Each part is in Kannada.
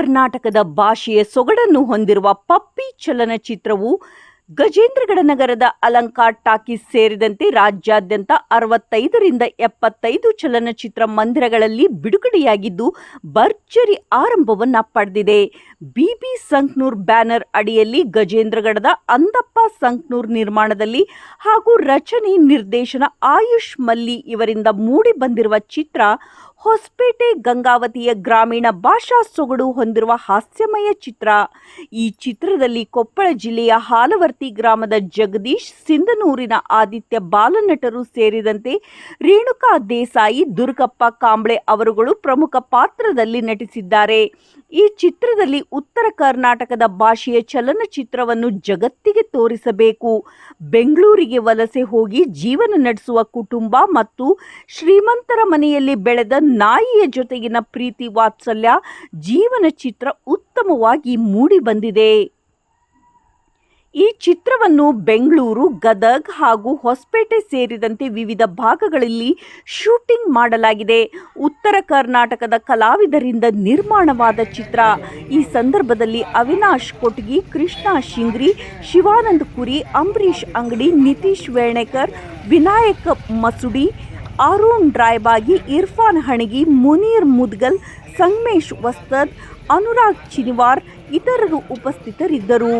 ಕರ್ನಾಟಕದ ಭಾಷೆಯ ಸೊಗಡನ್ನು ಹೊಂದಿರುವ ಪಪ್ಪಿ ಚಲನಚಿತ್ರವು ಗಜೇಂದ್ರಗಡ ನಗರದ ಅಲಂಕಾರ್ ಟಾಕೀಸ್ ಸೇರಿದಂತೆ ರಾಜ್ಯಾದ್ಯಂತ ಅರವತ್ತೈದರಿಂದ ಎಪ್ಪತ್ತೈದು ಚಲನಚಿತ್ರ ಮಂದಿರಗಳಲ್ಲಿ ಬಿಡುಗಡೆಯಾಗಿದ್ದು, ಭರ್ಜರಿ ಆರಂಭವನ್ನ ಪಡೆದಿದೆ. ಬಿಬಿ ಸಂಕ್ನೂರ್ ಬ್ಯಾನರ್ ಅಡಿಯಲ್ಲಿ ಗಜೇಂದ್ರಗಡದ ಅಂದಪ್ಪ ಸಂಕ್ನೂರ್ ನಿರ್ಮಾಣದಲ್ಲಿ ಹಾಗೂ ರಚನೆ ನಿರ್ದೇಶನ ಆಯುಷ್ ಮಲ್ಲಿ ಇವರಿಂದ ಮೂಡಿ ಬಂದಿರುವ ಚಿತ್ರ ಹೊಸಪೇಟೆ ಗಂಗಾವತಿಯ ಗ್ರಾಮೀಣ ಭಾಷಾ ಸೊಗಡು ಹೊಂದಿರುವ ಹಾಸ್ಯಮಯ ಚಿತ್ರ. ಈ ಚಿತ್ರದಲ್ಲಿ ಕೊಪ್ಪಳ ಜಿಲ್ಲೆಯ ಹಾಲವರ್ತಿ ಗ್ರಾಮದ ಜಗದೀಶ್ ಸಿಂಧನೂರಿನ ಆದಿತ್ಯ ಬಾಲನಟರು ಸೇರಿದಂತೆ ರೇಣುಕಾ ದೇಸಾಯಿ, ದುರ್ಗಪ್ಪ ಕಾಂಬ್ಳೆ ಅವರುಗಳು ಪ್ರಮುಖ ಪಾತ್ರದಲ್ಲಿ ನಟಿಸಿದ್ದಾರೆ. ಈ ಚಿತ್ರದಲ್ಲಿ ಉತ್ತರ ಕರ್ನಾಟಕದ ಭಾಷೆಯ ಚಲನಚಿತ್ರವನ್ನು ಜಗತ್ತಿಗೆ ತೋರಿಸಬೇಕು. ಬೆಂಗಳೂರಿಗೆ ವಲಸೆ ಹೋಗಿ ಜೀವನ ನಡೆಸುವ ಕುಟುಂಬ ಮತ್ತು ಶ್ರೀಮಂತರ ಮನೆಯಲ್ಲಿ ಬೆಳೆದ ನಾಯಿಯ ಜೊತೆಗಿನ ಪ್ರೀತಿ ವಾತ್ಸಲ್ಯ ಜೀವನ ಚಿತ್ರ ಉತ್ತಮವಾಗಿ ಮೂಡಿ ಬಂದಿದೆ. ಈ ಚಿತ್ರವನ್ನು ಬೆಂಗಳೂರು, ಗದಗ್ ಹಾಗೂ ಹೊಸಪೇಟೆ ಸೇರಿದಂತೆ ವಿವಿಧ ಭಾಗಗಳಲ್ಲಿ ಶೂಟಿಂಗ್ ಮಾಡಲಾಗಿದೆ. ಉತ್ತರ ಕರ್ನಾಟಕದ ಕಲಾವಿದರಿಂದ ನಿರ್ಮಾಣವಾದ ಚಿತ್ರ. ಈ ಸಂದರ್ಭದಲ್ಲಿ ಅವಿನಾಶ್ ಕೊಟ್ಗಿ, ಕೃಷ್ಣ ಶಿಂಗ್ರಿ, ಶಿವಾನಂದ್ ಕುರಿ ಅಂಬರೀಶ್ ಅಂಗಡಿ, ನಿತೀಶ್ ವೇಣೇಕರ್, ವಿನಾಯಕ್ ಮಸುಡಿ ಅರುಣ್ ಡ್ರಾಯ್ಬಾಗಿ ಇರ್ಫಾನ್ ಹಣಗಿ ಮುನೀರ್ ಮುದ್ಗಲ್ ಸಂಗಮೇಶ್ ವಸ್ತದ್ ಅನುರಾಗ್ ಚಿನಿವಾರ್ ಇತರರು ಉಪಸ್ಥಿತರಿದ್ದರು.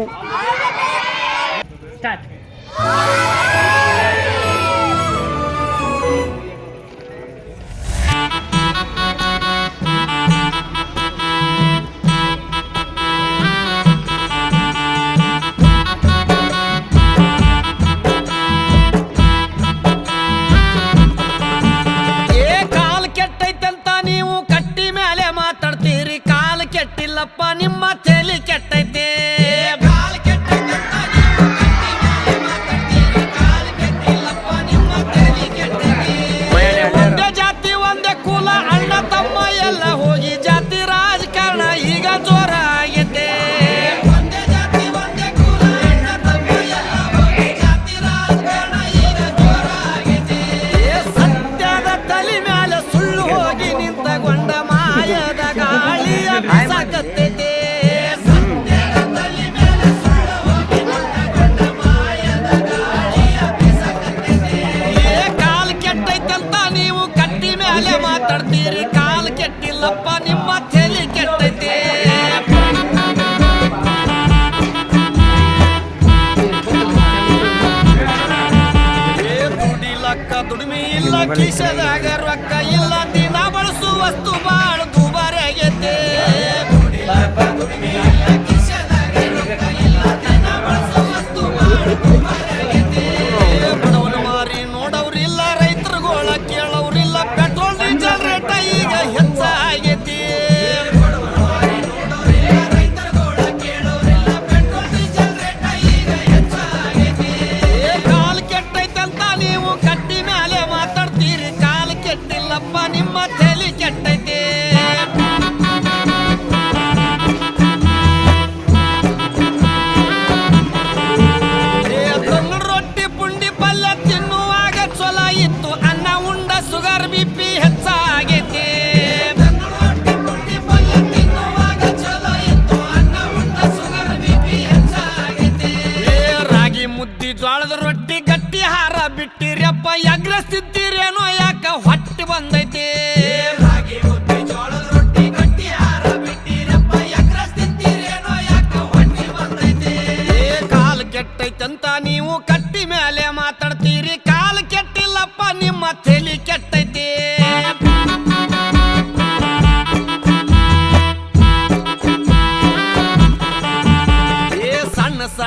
ಕಾಲ್ ನಿಮ್ಮ ತಲೆ ಕೆಟ್ಟೈತೆ. ದುಡಿಮೆ ಇಲ್ಲ ಕಿಶದಾಗ ರೊಕ್ಕ ಇಲ್ಲ ದಿನ ಬಳಸುವ ವಸ್ತು ಬಾಳ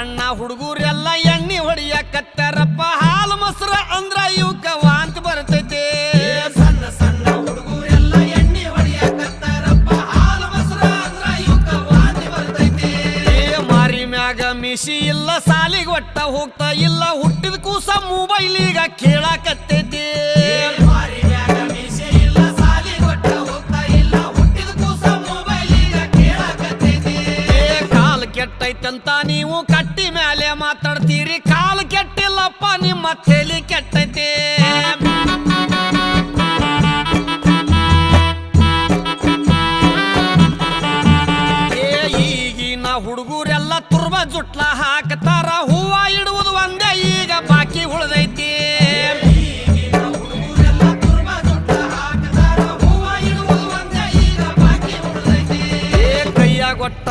ಸಣ್ಣ ಹುಡುಗರೆಲ್ಲ ಎಣ್ಣೆ ಹೊಡಿಯಕತ್ತಾರಪ್ಪ ಹಾಲು ಮೊಸರ ಅಂದ್ರ ಇವಕ್ಕ ವಾಂತಿ ಬರ್ತೈತಿ. ಸಣ್ಣ ಸಣ್ಣ ಹುಡುಗರೆಲ್ಲ ಎಣ್ಣೆ ಹೊಡಿಯಕತ್ತಾರಪ್ಪ ಹಾಲು ಮೊಸರು ಅಂದ್ರ ಇವಕ್ಕ ವಾಂತ ಬರ್ತೈತಿ. ಮಾರಿ ಮ್ಯಾಗ ಮಿಸಿ ಇಲ್ಲ ಸಾಲಿಗೆ ಒಟ್ಟ ಹೋಗ್ತಾ ಇಲ್ಲ ಹುಟ್ಟಿದ ಕೂಸ ಮೊಬೈಲ್ ಈಗ ಕೇಳಾಕತ್ತೈತಿ ಮಾರಿ ಮ್ಯಾಗ ಮಿಸಿ ಇಲ್ಲ ಸಾಲಿಗೆ ಒಟ್ಟ ಹೋಗ್ತಾ ಇಲ್ಲ ಹುಟ್ಟಿದ ಕೂಸ ಮೊಬೈಲ್ ಈಗ ಏ ಕಾಲ್ ಕೆಟ್ಟೈತಂತ ನೀವು ಮಾತಾಡ್ತೀರಿ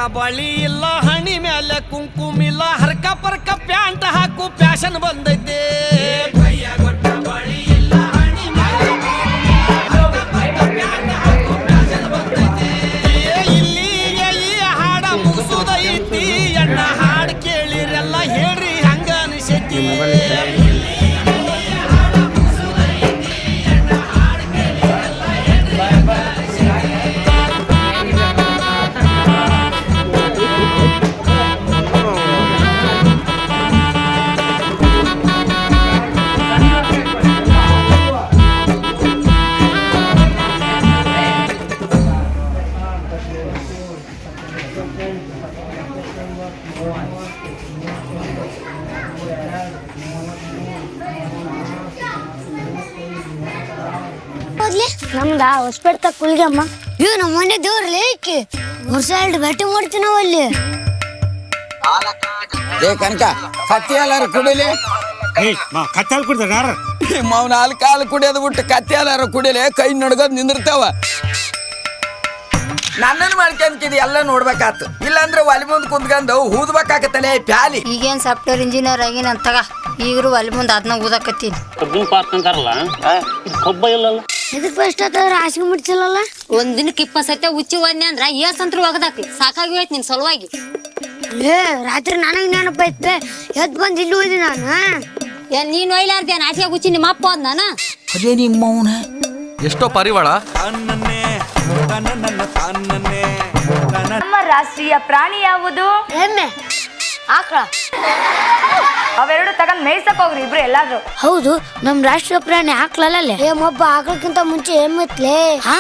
ಬಳಿ ಇಲ್ಲ ಹಣಿ ಮೇಲೆ ಕುಂಕುಮಿಲ್ಲ ಹರ್ಕ ಪರ್ಕ ಪ್ಯಾಂಟ್ ಹಾಕು ಫ್ಯಾಷನ್ ಬಂದೈತಿ. ನಮ್ದ ಹೊಸಪೇಟೆ ಕುಲ್ಗಮ್ಮ ಇವ್ ನಮ್ಮ ಮನೆ ದೇವ್ರಲ್ಲ ಏಕೆ ವರ್ಷ ಎರಡು ಭೇಟಿ ಮಾಡ್ತೀವಿ ನಾವು ಅಲ್ಲಿ ಏ ಕನಕ ಕತ್ತಿ ಎಲ್ಲಾರು ಕುಡಿಲಿ ಏಯ್ ಮಾ ಕತ್ತಾಲ್ ಕೊಡ್ತಾರೆ ಯಾರ ಮಾವನ ಹಾಲು ಕಾಲು ಕುಡಿಯೋದು ಬಿಟ್ಟು ಕತ್ತಿ ಎಲ್ಲಾರು ಕುಡಿಲಿ ಕೈ ನಡ್ಗೋದ್ ನಿಂದಿರ್ತಾವ ನನ್ನನ್ನು ಮಾಡ್ಕೊಂತಿದ್ ಎಲ್ಲ ನೋಡ್ಬೇಕಾತು. ಇಲ್ಲಾಂದ್ರೆ ಒಲಿ ಮುಂದ್ ಕುಂತ್ಕೊಂಡು ಊದ್ಬೇಕಾಗತ್ತಲೆ ಪ್ಯಾಲಿ. ಈಗೇನ್ ಸಾಫ್ಟ್ವೇರ್ ಇಂಜಿನಿಯರ್ ಆಗಿನ ತಗ. ಈಗರು ಒಲಿ ಮುಂದೆ ಅದನ್ನ ಊದಕತ್ತೀನಿ. ಕಬ್ಬಿನ ಪಾರ್ಕ್ ಅಂತಾರಲ್ಲ? ಕಬ್ಬ ಇಲ್ಲಲ್ಲ? ಇದಕ್ ಫಸ್ಟ್ ಆತಂದ್ರೆ ಹಾಸಿಗೆ ಮುಡ್ಸಲ್ಲ ಒಂದ್ ದಿನಕ್ಕೆ ಇಪ್ಪತ್ ಸತ್ಯ ಉಚ್ಚಿ ಹೋದ್ನೆ ಅಂದ್ರ ಏಸ್ ಅಂತ ಒಗದಾಕ್ಲಿ. ಸಾಕಾಗಿ ಹೋಯ್ತು ನಿನ್ ಸಲುವಾಗಿ. ಏ ರಾತ್ರಿ ನನಗೆ ನೆನಪ ಐತೆ ಎದ್ ಬಂದ್ ಇಲ್ಲಿ ಹೋದಿ ನಾನು. ಏ ನೀನ್ ಒಯ್ಲಾರ್ದೆ ನಾಚಿಗೆ ಉಚ್ಚಿ ನಿಮ್ಮ ಅಪ್ಪ ಹೋದ್ ನಾನ ಅದೇ ನಿಮ್ಮವನ. ಎಷ್ಟೋ ಪರಿವಾಳ. ನಮ್ಮ ರಾಷ್ಟ್ರೀಯ ಪ್ರಾಣಿ ಯಾವುದು? ಎಮ್ಮೆ. ಆಕಳ. ಅವೆರಡು ತಗೊಂಡ್ ಮೇಯ್ಸಕ್ ಹೋಗ್ರಿ ಇಬ್ರು ಎಲ್ಲಾದ್ರು. ಹೌದು ನಮ್ ರಾಷ್ಟ್ರೀಯ ಪ್ರಾಣಿ ಆಕಳಲ್ಲೇ ಏ ಮೊಬ್ಬ ಆಕಳಕ್ಕಿಂತ ಮುಂಚೆ ಎಮ್ಮಿತ್ಲೇ. ಹಾ?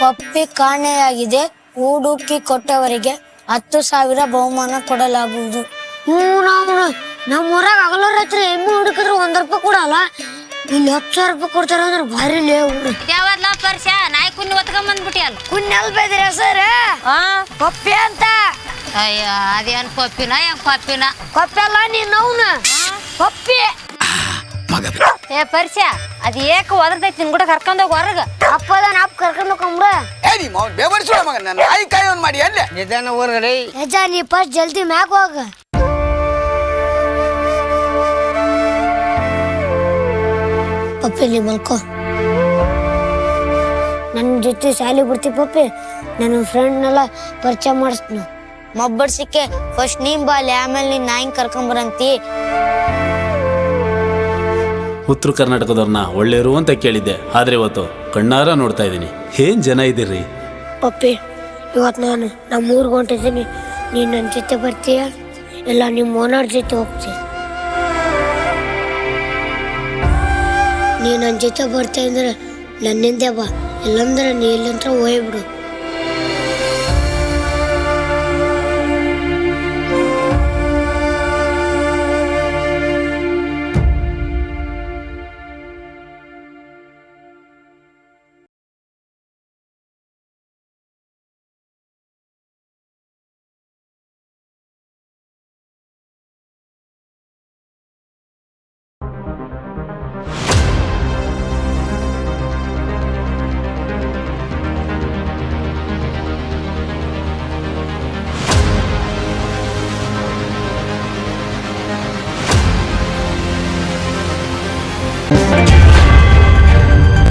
ಪಪ್ಪಿ ಕಾಣೆಯಾಗಿದೆ ಹುಡುಕಿ ಕೊಟ್ಟವರಿಗೆ ಹತ್ತು ಸಾವಿರ ಬಹುಮಾನ ಕೊಡಲಾಗುವುದು. ಹ್ಞೂ ನಾವು ನಮ್ಮ ಊರಾಗ ಅಗಲೋರ್ ಹತ್ರ ಎಮ್ಮೆ ಹುಡುಕಿದ್ರೆ ಒಂದ್ ರೂಪಾಯಿ ಕೊಡಲ್ಲ ಇಲ್ಲಿ ಹತ್ತು ಸಾವಿರ ರೂಪಾಯಿ ಕೊಡ್ತಾರ ಅಂದ್ರೆ ಭಾರಿ ಲೇ ಊರು. ಬಂದ್ಬಿಟ್ಟಿ ಅಲ್ಲ ಕುನ್ನೆಲ್ ಬೇದ್ರಿ ಸರ್. ಆ? ಪಪ್ಪಿ ಅಂತ. ಅಯ್ಯೋ ಅದೇನ್ ಕೊಪ್ಪಿನ ಹೆಂಗ್ ಪಪ್ಪಿನ ಕೊಪ್ಪೆಲ್ಲ ನೀನ್ ಅವ್ನ. ಪಪ್ಪಿ ಏ ಪರಿಚಯ ಅದ್ ಏಕ ಒದರ್ತೈತಿ ನಿನ್ ಕೂಡ ಕರ್ಕೊಂಡೋಗಿ ಹೊರಗ. ಅಪ್ಪದನ ಅಪ್ಪ ಕರ್ಕೊಂಡು ಹೋಗಂಬ್ರ ಏ ನಿಮ್ಮ ಅವ್ನು ಬೇವರ್ಸುವ ಮಗ ನನ್ನ ನಾಯಿ ಮಾಡಿ ಅಲ್ಲೇ. ನಿಧಾನ ಹೊರಗಡೆ ಯಜ ನೀ ಫಸ್ಟ್ ಜಲ್ದಿ ಮ್ಯಾಗ ಹೋಗ. ಪಪ್ಪಿ ನೀ ಮಲ್ಕೋ. ನನ್ನ ಜೊತೆ ಶಾಲೆಗೆ ಬರ್ತಿ ಪಪ್ಪಿ. ನನ್ನ ಫ್ರೆಂಡ್ನೆಲ್ಲ ಪರಿಚಯ ಮಾಡಿಸ್ತೀನಿ. ಮಬ್ಬಡ್ಸಿಕ್ಕೆ ಫಸ್ಟ್ ನೀನ್ ಬಾಲಿ ಆಮೇಲೆ ನೀನ್ ನಾಯಿನ್ ಕರ್ಕೊಂಬರಂತಿ ಉತ್ತರ ಕರ್ನಾಟಕದವ್ರನ್ನ ಒಳ್ಳೆಯವರು ಅಂತ ಕೇಳಿದ್ದೆ. ಆದ್ರೆ ಇವತ್ತು ಕಣ್ಣಾರ ನೋಡ್ತಾ ಇದ್ದೀನಿ. ಏನ್ ಜನ ಇದ್ದೀರಿ? ಪಪ್ಪಿ ಇವತ್ತು ನಾನು ನಮ್ಮ ಊರಿಗೆ ಹೊಂಟಿದ್ದೀನಿ ನೀನು ನನ್ನ ಜೊತೆ ಬರ್ತೀಯ? ಇಲ್ಲ ನಿಮ್ಮ ಓನರ್ ಜೊತೆ ಹೋಗ್ತೀಯ? ನೀ ನನ್ನ ಜೊತೆ ಬರ್ತೀಯ ಅಂದ್ರೆ ನನ್ನಿಂದೆ ಬಾ. ಇಲ್ಲಂದ್ರೆ ನೀ ಇಲ್ಲಂತ್ರ ಹೋಗ್ಬಿಡು